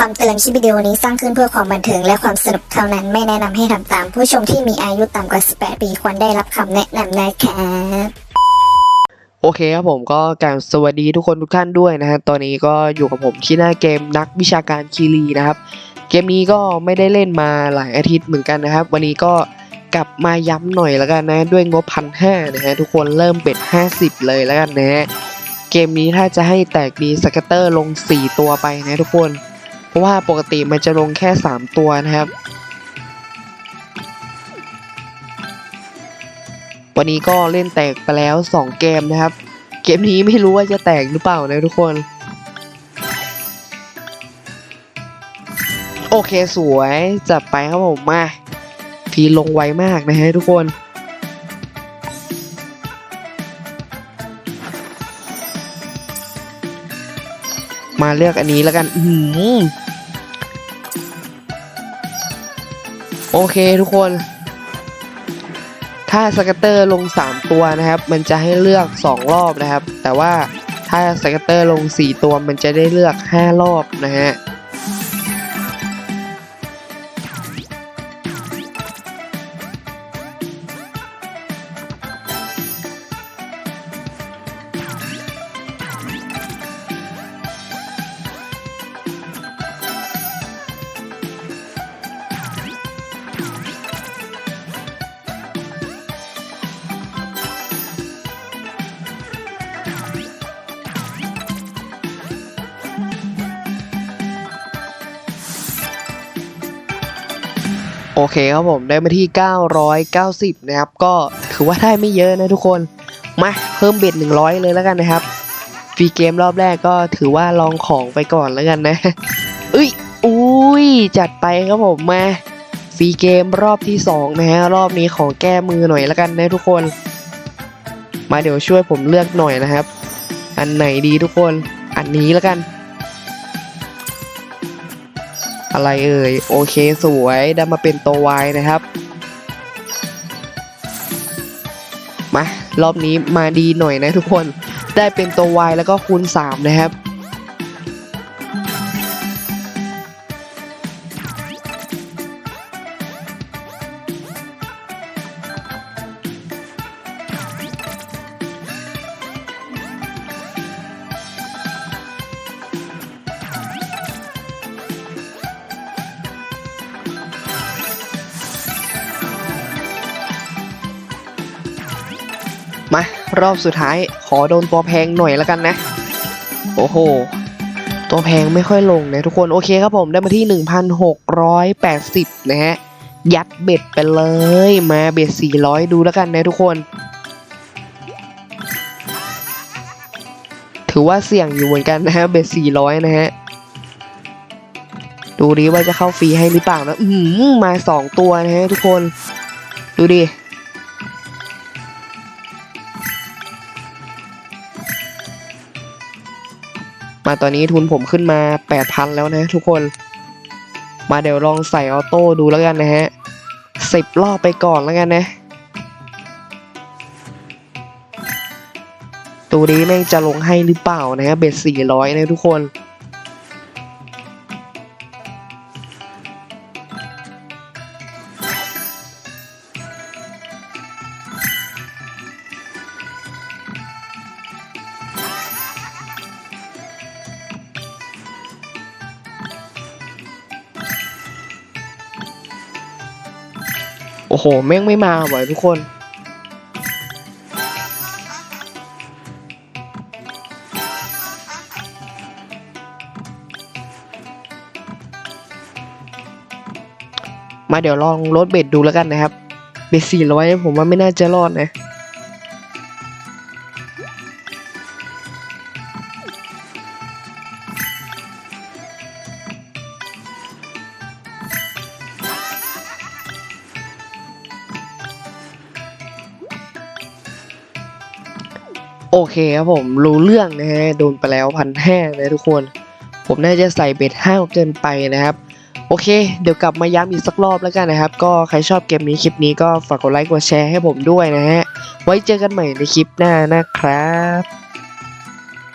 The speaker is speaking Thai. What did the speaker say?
คำเตือนคลิปวิดีโอนี้สร้างขึ้นเพื่อความบันเทิงและความสนุกเท่านั้นไม่แนะนำให้ทำตาม ผู้ชมที่มีอายุต่ำกว่า 18 ปีควรได้รับคำแนะนำนะครับโอเคครับผมก็กราบสวัสดีทุกคนทุกท่านด้วยนะฮะตอนนี้ก็อยู่กับผมที่หน้าเกมนักวิชาการคีรีนะครับ เกมนี้ก็ไม่ได้เล่นมาหลายอาทิตย์เหมือนกันนะครับ วันนี้ก็กลับมาย้ำหน่อยแล้วกันนะด้วยงบพันห้านะฮะทุกคนเริ่มเป็ด 50 เลยแล้วกันนะฮะเกมนี้ถ้าจะให้แตกดีสกัตเตอร์ลง 4 ตัวไปนะทุกคน ราะว่าปกติมันจะลงแค่ 3 ตัวนะครับ วันนี้ก็เล่นแตกไปแล้ว 2 เกมนะครับ เกมนี้ไม่รู้ว่าจะแตกหรือเปล่านะทุกคน โอเคสวยจัดไปครับผมมา ทีลงไวมากนะฮะทุกคนมาเลือกอันนี้แล้วกัน อือ โอเคทุกคน ถ้าสกัตเตอร์ลง 3 ตัวนะครับ มันจะให้เลือก 2 รอบนะครับ แต่ว่าถ้าสกัตเตอร์ลง 4 ตัวมันจะได้เลือก 5 รอบนะฮะ โอเคครับผมได้มาที่ 990 นะครับ ก็ถือว่าได้ไม่เยอะนะทุกคน มาเพิ่มเบ็ด 100 เลยแล้วกันนะครับฟรีเกมรอบแรกก็ถือว่าลองของไปก่อนแล้วกันนะเอ้ยอุ้ยจัดไปครับผมมาฟรีเกมรอบที่ 2 นะฮะรอบนี้ขอแก้มือหน่อยแล้วกันนะทุกคน มาเดี๋ยวช่วยผมเลือกหน่อยนะครับ อันไหนดีทุกคนอันนี้แล้วกัน อะไรเอ่ย โอเคสวยได้มาเป็นตัววายนะครับ มารอบนี้มาดีหน่อยนะทุกคนได้เป็นตัววายแล้วก็คูณ3นะครับ มา รอบสุดท้ายขอโดนตัวแพงหน่อยแล้วกันนะ โอ้โห ตัวแพงไม่ค่อยลงนะทุกคนโอเคครับผมได้มาที่ 1,680 นะฮะ ยัดเบ็ดไปเลยมาเบ็ด 400 ดูแล้วกันนะทุกคน ถือว่าเสี่ยงอยู่เหมือนกันนะฮะเบ็ด 400 นะฮะดูดิว่าจะเข้าฟรีให้หรือเปล่านะ อือหือมา2ตัวนะฮะทุกคน ดูดิ มาตอนนี้ทุนผมขึ้นมา8,000แล้วนะทุกคน มาเดี๋ยวลองใส่ออโต้ดูแล้วกันนะฮะสิบรอบไปก่อนแล้วกันนะ ตัวนี้แม่งจะลงให้หรือเปล่านะฮะเบ็ด400นะทุกคน อ้โห แม่งไม่มาว่ะทุกคน มาเดี๋ยวลองลดเบ็ดดูแล้วกันนะครับ เบ็ดสี่ร้อยผมว่าไม่น่าจะรอดนะ โอเคครับผมรู้เรื่องนะฮะโดนไปแล้วพันห้านะทุกคน ผมน่าจะใส่เบ็ดห้าเกินไปนะครับ โอเค เดี๋ยวกลับมาย้ำอีกสักรอบแล้วกันนะครับ ก็ใครชอบเกมนี้คลิปนี้ก็ฝากกดไลค์กดแชร์ให้ผมด้วยนะฮะ ไว้เจอกันใหม่ในคลิปหน้านะครับ